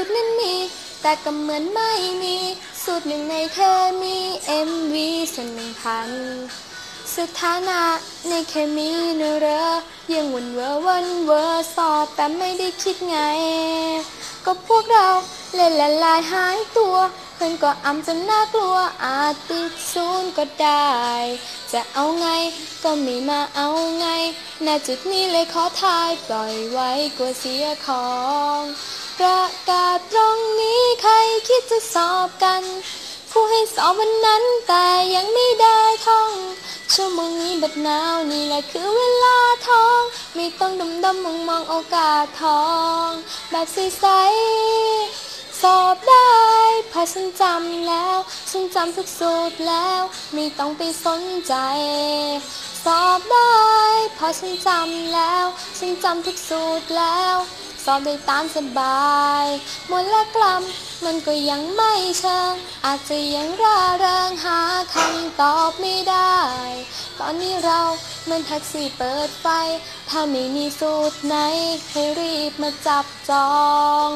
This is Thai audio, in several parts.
สูตรนั้นมี แต่ก็เหมือนไม่มี สูตรหนึ่งในเคมี MV ส่วนหนึ่งพันสถานะในเคมีเนอะเรอยังวนเวอร์วนเวอร์สอบแต่ไม่ได้คิดไง ก็พวกเราเล่นละลายหายตัว เพื่อนก็อำจนน่ากลัวอาจติดศูนย์ก็ได้ จะเอาไงก็ไม่มาเอาไงณจุดนี้เลยขอทายปล่อยไว้กลัวเสียของประกาศตรงนี้ใครคิดจะสอบกันผู้ให้สอบวันนั้นแต่ยังไม่ได้ท่อง ชั่วโมงนี้บัดนาวนี่แหละคือเวลาทอง ไม่ต้องดมดมมองมองโอกาสทอง แบบใสๆสอบได้ เพราะฉันจำแล้ว ฉันจำทุกสูตรแล้ว ไม่ต้องไปสนใจ สอบได้เพราะฉันจำแล้ว ฉันจำทุกสูตรแล้ว สอบได้ตามสบายมละกลัมมันก็ยังไม่เชิง อาจจะยังร่าเริงหาคำตอบไม่ได้ ตอนนี้เราเหมือนแท็กซี่เปิดไฟ ถ้าไม่มีสูตรไหน ให้รีบมาจับจอง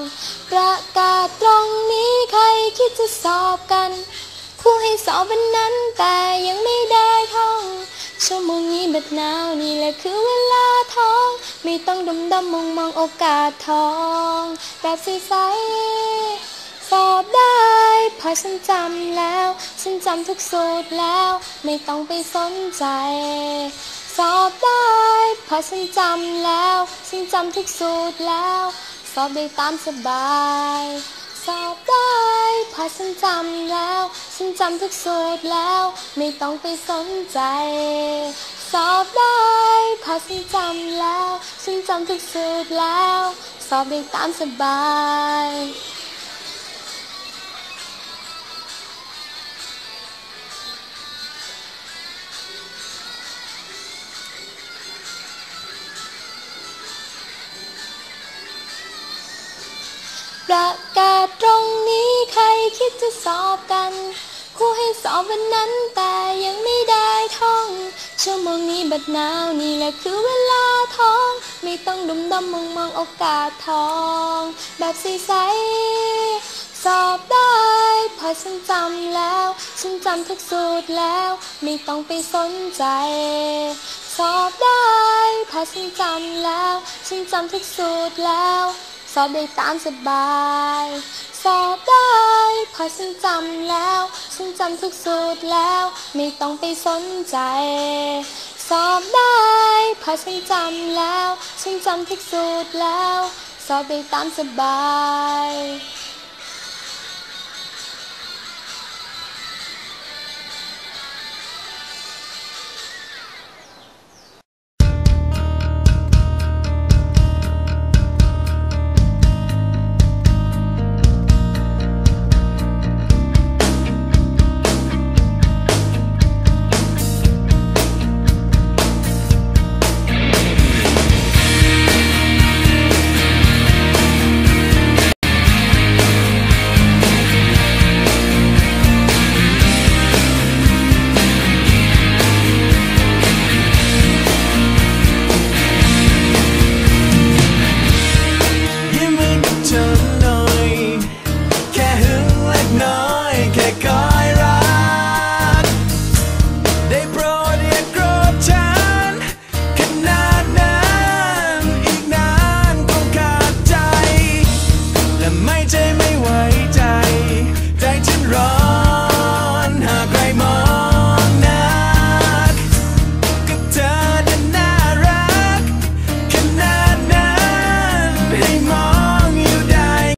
ประกาศตรงนี้ใครคิดจะสอบกัน ผู้ให้สอบวันนั้นแต่ยังไม่ได้ท่อง ชั่วโมงนี้บัดนาวนี่แหละคือเวลาทอง ไม่ต้องดมดมมองมองโอกาสทองแบบใสๆสอบได้เพราะฉันจำแล้ว ฉันจำทุกสูตรแล้ว ไม่ต้องไปสนใจ สอบได้เพราะฉันจำแล้ว ฉันจำทุกสูตรแล้ว สอบได้ตามสบาย สอบได้เพราะฉันจำแล้ว ฉันจำทุกสูตรแล้ว ไม่ต้องไปสนใจ สอบได้เพราะฉันจำแล้ว ฉันจำทุกสูตรแล้ว สอบได้ตามสบาย ประกาศตรงนี้ใครคิดจะสอบกันครูให้สอบวันนั้นแต่ยังไม่ได้ท่อง ชั่วโมงนี้บัดนาวนี่แหละคือเวลาทอง ไม่ต้องดมดมมองมองโอกาสทอง แบบใสๆสอบได้เพราะฉันจำแล้ว ฉันจำทุกสูตรแล้ว ไม่ต้องไปสนใจ สอบได้เพราะฉันจำแล้ว ฉันจำทุกสูตรแล้ว สอบได้ตามสบาย สอบได้เพราะฉันจำแล้ว ฉันจำทุกสูตรแล้ว ไม่ต้องไปสนใจ สอบได้เพราะฉันจำแล้ว ฉันจำทุกสูตรแล้ว สอบได้ตามสบาย